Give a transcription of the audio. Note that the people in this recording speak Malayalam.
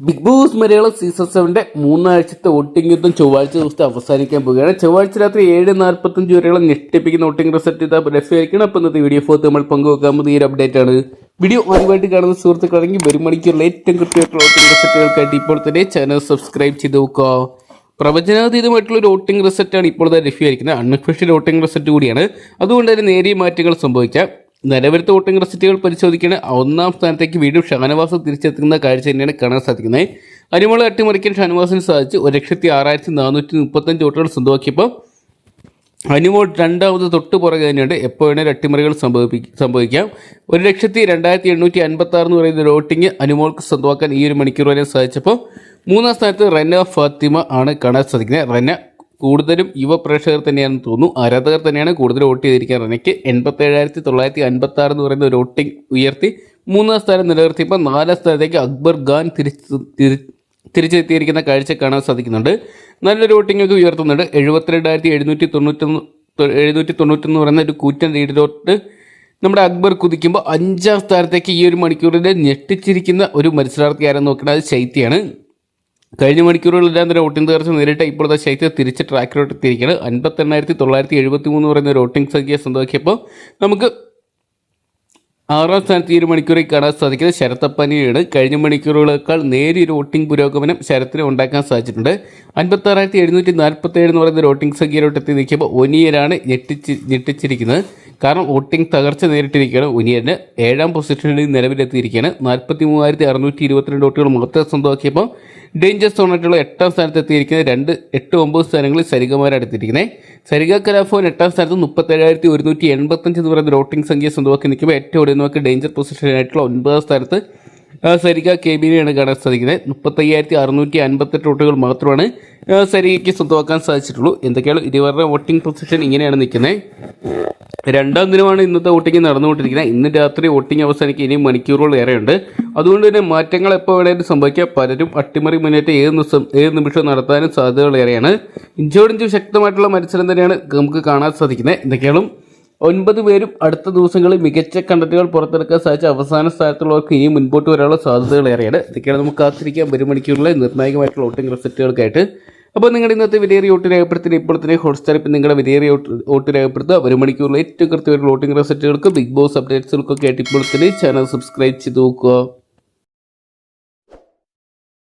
ബിഗ് ബോസ് മലയാളം സീസൺ സെവന്റെ മൂന്നാഴ്ചത്തെ വോട്ടിംഗ് യുദ്ധം ചൊവ്വാഴ്ച ദിവസത്തെ അവസാനിക്കാൻ പോവുകയാണ്. ചൊവ്വാഴ്ച രാത്രി ഏഴ് നാൽപ്പത്തഞ്ച് വരെയുള്ള ഞെട്ടിപ്പിക്കുന്ന വോട്ടിംഗ് റിസൾട്ട് ഇതാ ലഭ്യമായിരിക്കണം അപ്പം ഇന്നത്തെ വീഡിയോ ഫോർത്ത് നമ്മൾ പങ്കുവെക്കാൻ ഈ ഒരു അപ്ഡേറ്റ് ആണ്. വീഡിയോ ആദ്യമായിട്ട് കാണുന്ന സുഹൃത്തുക്കളാണെങ്കിൽ വരും മണിക്കൂറിൽ ഏറ്റവും കൃത്യമായിട്ടുള്ള വോട്ടിംഗ് റിസൾട്ടുകൾക്കായിട്ട് ഇപ്പോൾ തന്നെ ചാനൽ സബ്സ്ക്രൈബ് ചെയ്ത് നോക്കുക. പ്രവചനാതീതമായിട്ടുള്ള ഒരു വോട്ടിംഗ് റിസൾട്ടാണ് ഇപ്പോൾ തന്നെ ലഭ്യമായിരിക്കുന്നത്. അൺഒഫീഷ്യൽ വോട്ടിംഗ് റിസൾട്ട് കൂടിയാണ്. അതുകൊണ്ട് തന്നെ നേരിയ മാറ്റങ്ങൾ സംഭവിക്കാം. നിലവിലത്തെ വോട്ടിംഗ് റിസൾട്ടുകൾ പരിശോധിക്കുകയാണ് ഒന്നാം സ്ഥാനത്തേക്ക് വീണ്ടും ഷാനവാസ് തിരിച്ചെത്തുന്ന കാഴ്ച തന്നെയാണ് കാണാൻ സാധിക്കുന്നത്. അരിമള അട്ടിമറിക്കാൻ ഷാനവാസിന് സാധിച്ചു. ഒരു ലക്ഷത്തി ആറായിരത്തി നാനൂറ്റി മുപ്പത്തഞ്ച് വോട്ടുകൾ സ്വന്തമാക്കിയപ്പോൾ അനുമോൾ രണ്ടാമത് തൊട്ട് പുറകെ തന്നെയുണ്ട്. എപ്പോൾ വേണേലും അട്ടിമറികൾ സംഭവിപ്പി സംഭവിക്കാം. ഒരു ലക്ഷത്തി രണ്ടായിരത്തി എണ്ണൂറ്റി അൻപത്തി ആറ് എന്ന് പറയുന്ന വോട്ടിംഗ് അനുമോൾക്ക് സ്വന്തമാക്കാൻ ഈ ഒരു മണിക്കൂർ വരെ സാധിച്ചപ്പോൾ മൂന്നാം സ്ഥാനത്ത് റെന ഫാത്തിമ ആണ് കാണാൻ സാധിക്കുന്നത്. റെന കൂടുതലും യുവ പ്രേക്ഷകർ തന്നെയാണെന്ന് തോന്നുന്നു. ആരാധകർ തന്നെയാണ് കൂടുതൽ വോട്ട് ചെയ്തിരിക്കുന്നത്. എനിക്ക് എൺപത്തി ഏഴായിരത്തി തൊള്ളായിരത്തി അൻപത്തി ആറ് എന്ന് പറയുന്ന ഒരു വോട്ടിംഗ് ഉയർത്തി മൂന്നാം സ്ഥാനം നിലനിർത്തിയപ്പോൾ നാലാം സ്ഥാനത്തേക്ക് അക്ബർ ഖാൻ തിരിച്ചു തിരിച്ചെത്തിയിരിക്കുന്ന കാഴ്ച കാണാൻ സാധിക്കുന്നുണ്ട്. നല്ലൊരു വോട്ടിംഗ് ഉയർത്തുന്നുണ്ട്. എഴുപത്തിരണ്ടായിരത്തി എഴുന്നൂറ്റി തൊണ്ണൂറ്റൊന്ന് എഴുന്നൂറ്റി തൊണ്ണൂറ്റൊന്ന് പറയുന്ന ഒരു കൂറ്റൻ ലീഡിലോട്ട് നമ്മുടെ അക്ബർ കുതിക്കുമ്പോൾ അഞ്ചാം സ്ഥാനത്തേക്ക് ഈ ഒരു മണിക്കൂറിൽ ഞെട്ടിച്ചിരിക്കുന്ന ഒരു മത്സരാർത്ഥി ആരെന്ന് നോക്കുന്നത് അത് ശൈത്യാണ് കഴിഞ്ഞ മണിക്കൂറുകളെല്ലാം തന്നെ വോട്ടിംഗ് തകർച്ച നേരിട്ട് ഇപ്പോഴത്തെ ശൈത്യം തിരിച്ച് ട്രാക്കിലോട്ട് എത്തിയിരിക്കുകയാണ്. അൻപത്തെണ്ണായിരത്തി തൊള്ളായിരത്തി എഴുപത്തി മൂന്ന് പറയുന്ന വോട്ടിംഗ് സംഖ്യ സ്വന്തമാക്കിയപ്പോൾ നമുക്ക് ആറാം സ്ഥാനത്ത് ഈ ഒരു മണിക്കൂറിൽ കാണാൻ സാധിക്കുന്നത് ശരത്തപ്പനിയാണ്. കഴിഞ്ഞ മണിക്കൂറുകളേക്കാൾ നേരിയൊരു വോട്ടിംഗ് പുരോഗമനം ശരത്തിന് ഉണ്ടാക്കാൻ സാധിച്ചിട്ടുണ്ട്. അൻപത്താറായിരത്തി എഴുന്നൂറ്റി നാൽപ്പത്തി ഏഴ് എന്ന് പറയുന്ന വോട്ടിംഗ് സംഖ്യയിലോട്ട് എത്തി നിൽക്കുമ്പോൾ ഒനിയനാണ് ഞെട്ടിച്ച് ഞെട്ടിച്ചിരിക്കുന്നത്. കാരണം വോട്ടിംഗ് തകർച്ച നേരിട്ടിരിക്കുകയാണ് ഒനിയന്. ഏഴാം പൊസിഷനിൽ നിലവിലെത്തിയിരിക്കുകയാണ്. നാൽപ്പത്തി മൂവായിരത്തി അറുന്നൂറ്റി ഇരുപത്തിരണ്ട് വോട്ടുകൾ മൊത്തം സ്വന്തമാക്കിയപ്പോൾ ഡേഞ്ചർ സോണായിട്ടുള്ള എട്ടാം സ്ഥാനത്ത് എത്തിയിരിക്കുന്നത് രണ്ട് എട്ട് ഒമ്പത് സ്ഥാനങ്ങളിൽ സരികമാരാണ് എടുത്തിരിക്കുന്നത് സരിക കലാഫോൻ എട്ടാം സ്ഥാനത്ത് മുപ്പത്തേഴായിരത്തി ഒരുന്നൂറ്റി എൺപത്തഞ്ച് എന്ന് പറയുന്ന വോട്ടിംഗ് സംഖ്യ സ്വന്തമാക്കി നിൽക്കുമ്പോൾ ഏറ്റവും നമുക്ക് ഡേഞ്ചർ പൊസിഷനായിട്ടുള്ള ഒൻപതാം സ്ഥാനത്ത് സരിക കെ ബിനെയാണ് കാണാൻ സാധിക്കുന്നത്. മുപ്പത്തയ്യായിരത്തി അറുന്നൂറ്റി അൻപത്തെട്ട് വോട്ടുകൾ മാത്രമാണ് സരികയ്ക്ക് സ്വന്തമാക്കാൻ സാധിച്ചിട്ടുള്ളൂ. എന്തൊക്കെയാണ്? ഇരുവരുടെ വോട്ടിംഗ് പൊസിഷൻ ഇങ്ങനെയാണ് നിൽക്കുന്നത്. രണ്ടാം ദിനമാണ് ഇന്നത്തെ വോട്ടിംഗ് നടന്നുകൊണ്ടിരിക്കുന്നത്. ഇന്ന് രാത്രി വോട്ടിംഗ് അവസാനിക്ക് ഇനിയും മണിക്കൂറുകൾ ഏറെയുണ്ട്. അതുകൊണ്ട് തന്നെ മാറ്റങ്ങൾ എപ്പോൾ വേണമെങ്കിലും സംഭവിക്കാം. പലരും അട്ടിമറി മുന്നേറ്റം ഏത് നിമിഷം ഏത് നിമിഷവും നടത്താനും സാധ്യതകൾ ഏറെയാണ്. ഇഞ്ചോടിഞ്ചും ശക്തമായിട്ടുള്ള മത്സരം തന്നെയാണ് നമുക്ക് കാണാൻ സാധിക്കുന്നത്. എന്തൊക്കെയാണ്? ഒൻപത് പേരും അടുത്ത ദിവസങ്ങളിൽ മികച്ച കണ്ടന്റുകൾ പുറത്തെടുക്കാൻ സാധിച്ച അവസാന സ്ഥാനത്തുള്ളവർക്ക് ഇനി മുൻപോട്ട് വരാനുള്ള സാധ്യതകൾ ഏറെയാണ്. ഇതൊക്കെയാണ് നമുക്ക് കാത്തിരിക്കാൻ ഒരു മണിക്കൂറിലെ നിർണായകമായിട്ടുള്ള വോട്ടിംഗ് റിസൾട്ടുകൾക്കായിട്ട്. അപ്പോൾ നിങ്ങളുടെ ഇന്നത്തെ വിലയേറിയ വോട്ട് രേഖപ്പെടുത്തി ഇപ്പോൾ തന്നെ ഹോട്ട്സ്റ്റാർ ഇപ്പം നിങ്ങളുടെ വിലയേറിയ വോട്ട് രേഖപ്പെടുത്തുക. ഒരു മണിക്കൂറിൽ ഏറ്റവും കൃത്യമായിട്ടുള്ള വോട്ടിംഗ് റിസൾട്ടുകൾക്ക് ബിഗ് ബോസ് അപ്ഡേറ്റ്സുകൾക്കൊക്കെ ആയിട്ട് ഇപ്പോൾ തന്നെ ചാനൽ സബ്സ്ക്രൈബ് ചെയ്ത് നോക്കുക.